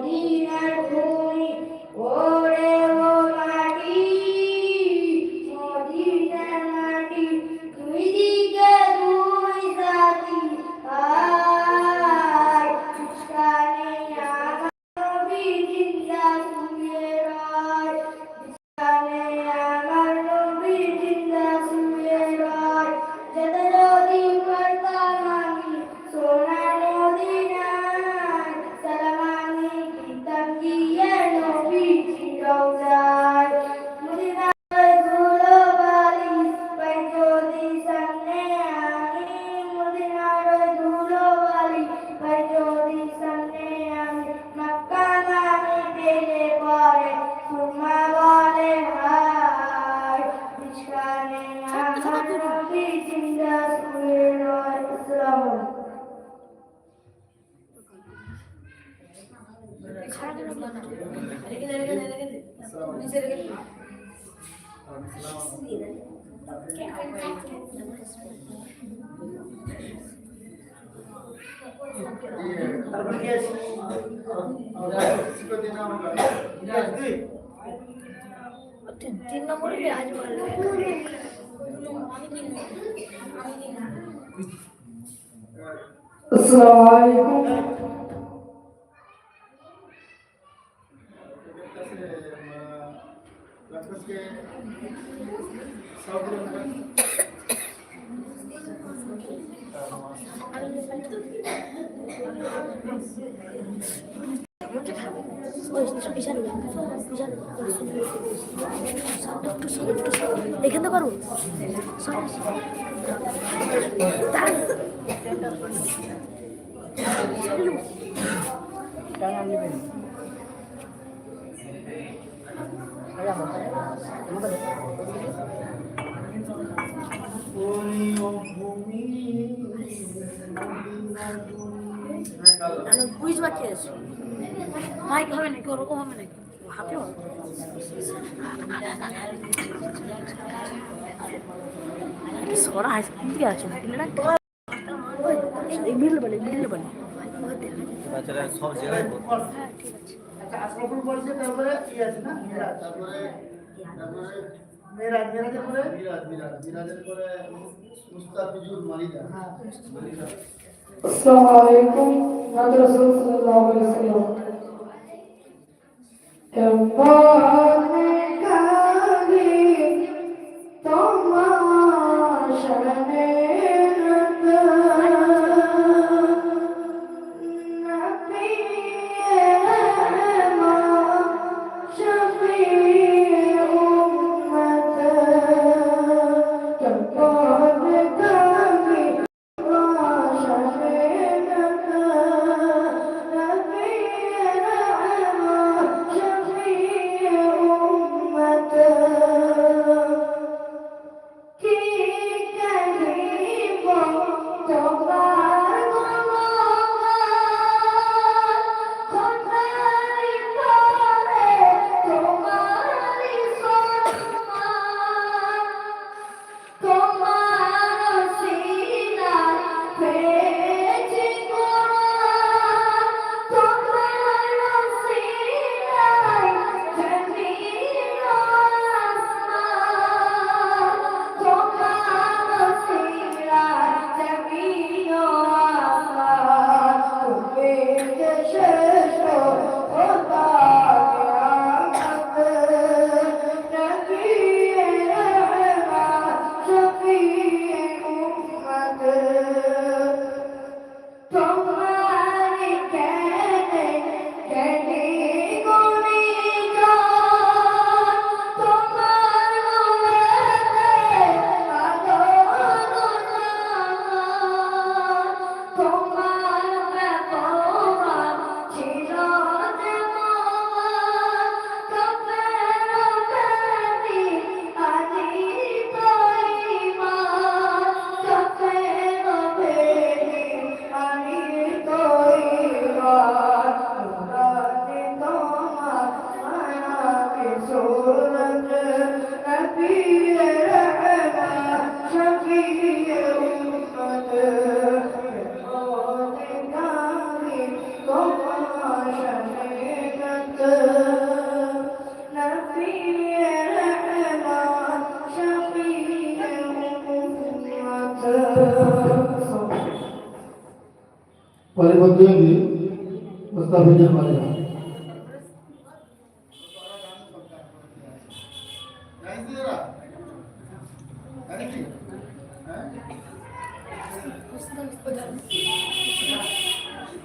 মদিনার ভূমি ওরে ও السلام عليكم Thank you. এখান থেকে পারো বুঝবা কি আছে। মাইক হবে নাকি? ওরকম হবে নাকি? ভাবেও আসমাপুর বলছে তারপরে কি আছে না তারপরে পরে মিরাজ মিরাজ মিরাজের পরে মুস্তাফিজুর মালিদা হ্যাঁ আসসালামু আলাইকুম নাবি সাল্লাল্লাহু আলাইহি ওয়াসাল্লাম। Tambor పరిపద్యంగి ప్రస్తావించడం అనేది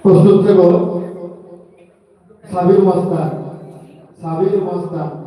প্রস্তুত সাবির মাস্তার সাবির মাস্তার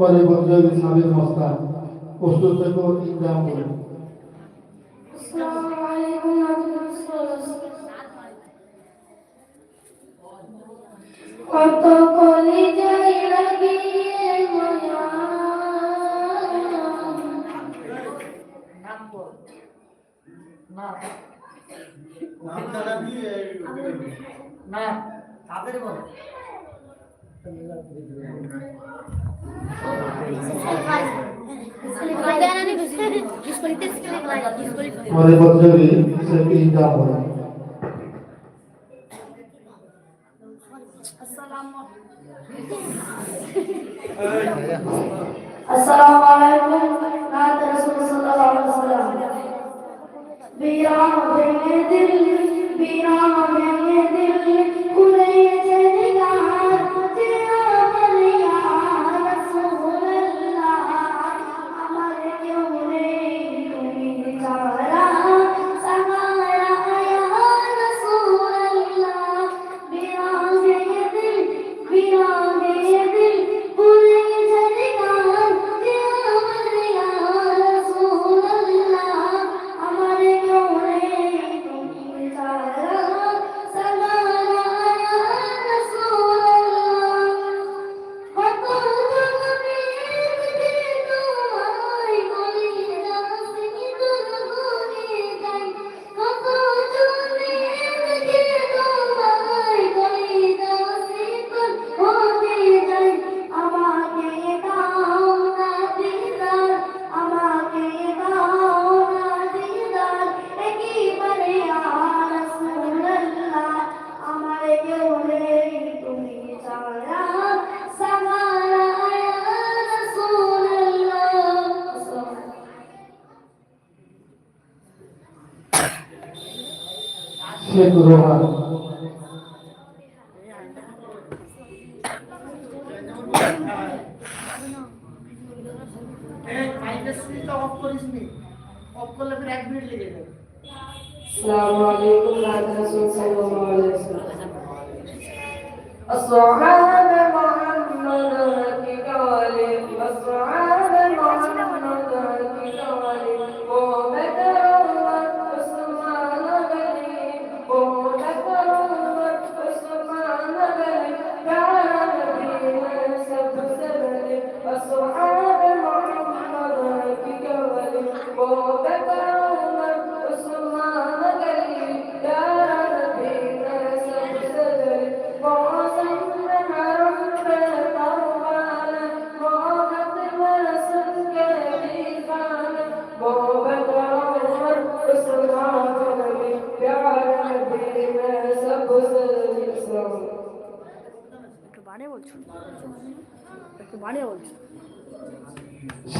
পরে বন্ধু হিসাবে মস্তা প্রস্তুত ইনকাম করে আমাদের প্রতিযোগী সেলফি ইনকাম হলো السلام عليكم ورحمة رسول الله عليه وسلم بيرام بين دل بيرام بين دل كل 谢谢四哥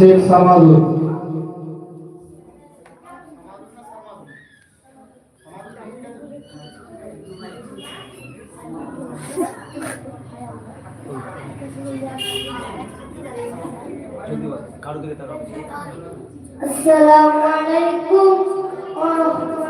শেখ সামাদুর السلام عليكم ورحمة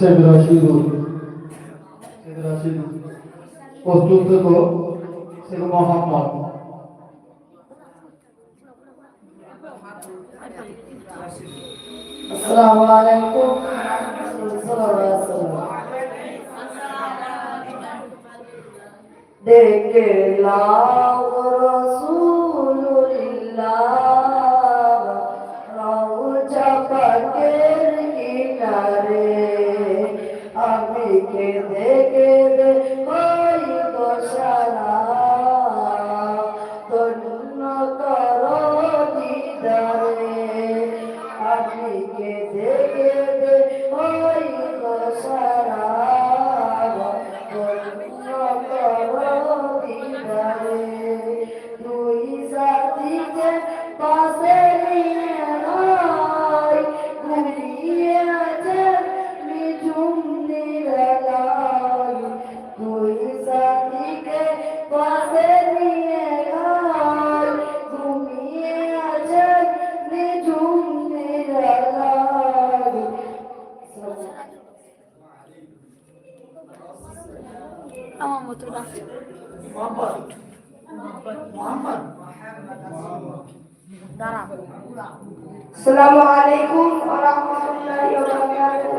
সেগুলো প্রস্তুত হতো সেগুলো মোহাম্মদ আসসালামু আলাইকুম দেখে লাভ রসুল্লাহ রৌজা পাকের কিনারে আমি কে দেখে দেখো السلام عليكم ورحمة الله وبركاته.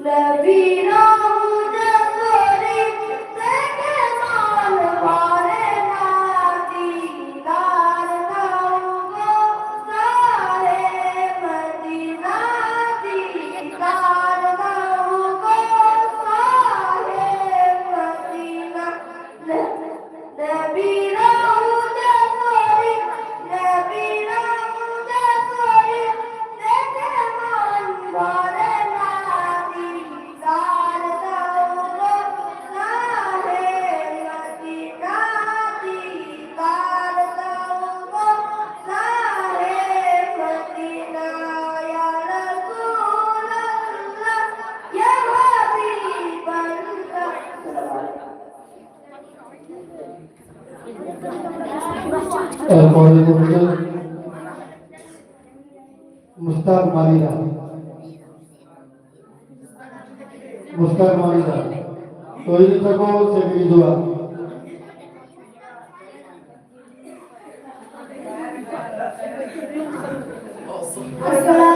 نبينا محمد Así.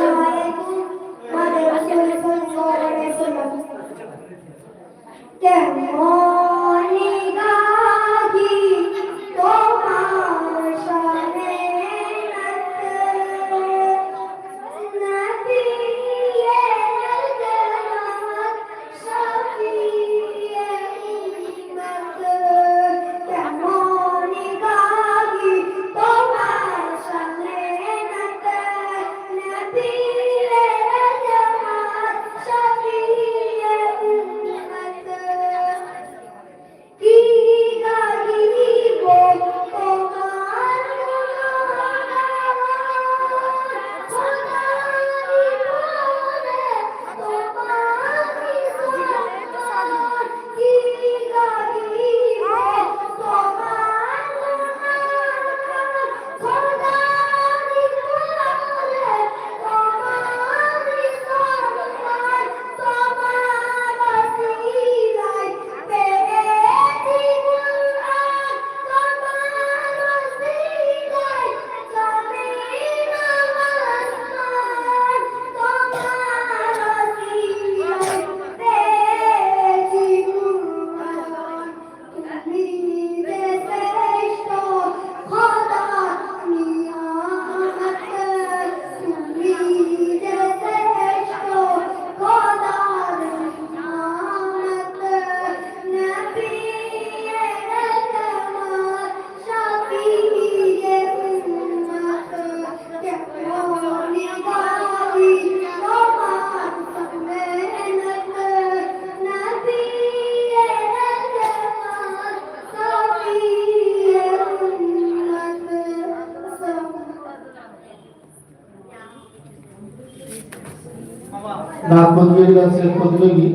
আছে প্রতিযোগী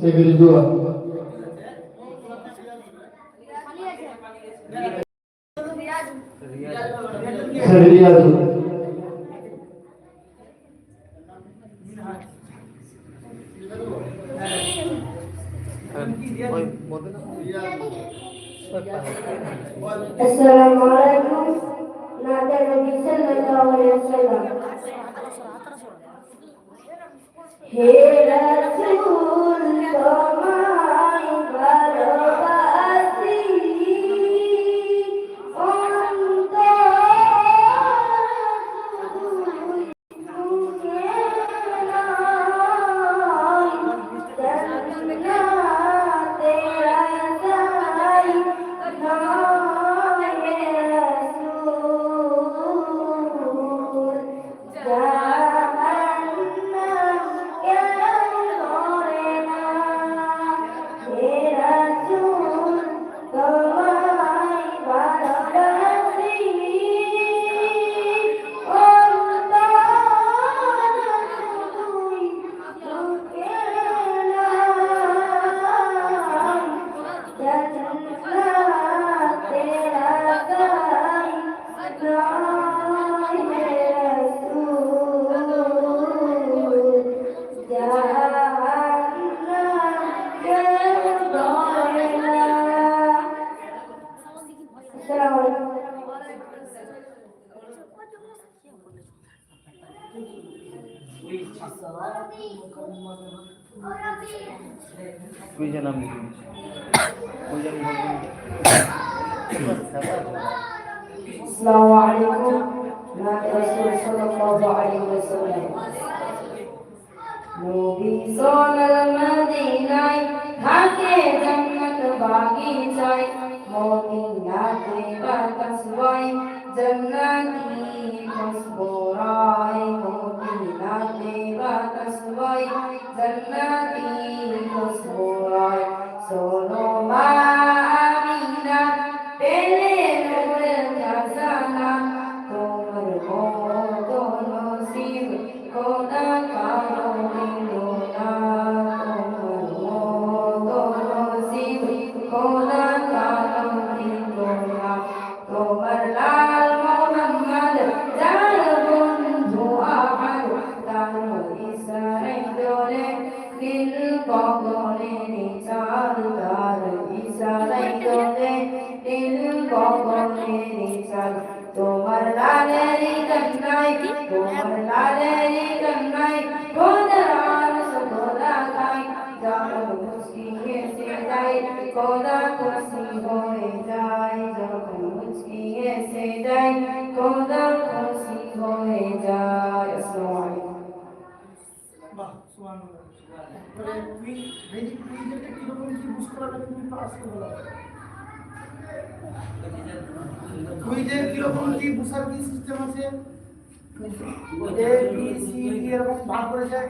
সেগুলি দোয়া রিয়াজু السلام عليكم نادى النبي صلى الله عليه وسلم তুই যে নাম السلام عليكم نبي رسول صلى الله জন্নত বাগিচায় মদিনাতে வாய் ஜன்னதி কুইজের কীরকম কি বুসার কি সিস্টেম আছে? এ বি সি ডি এরকম ভাগ করে যায়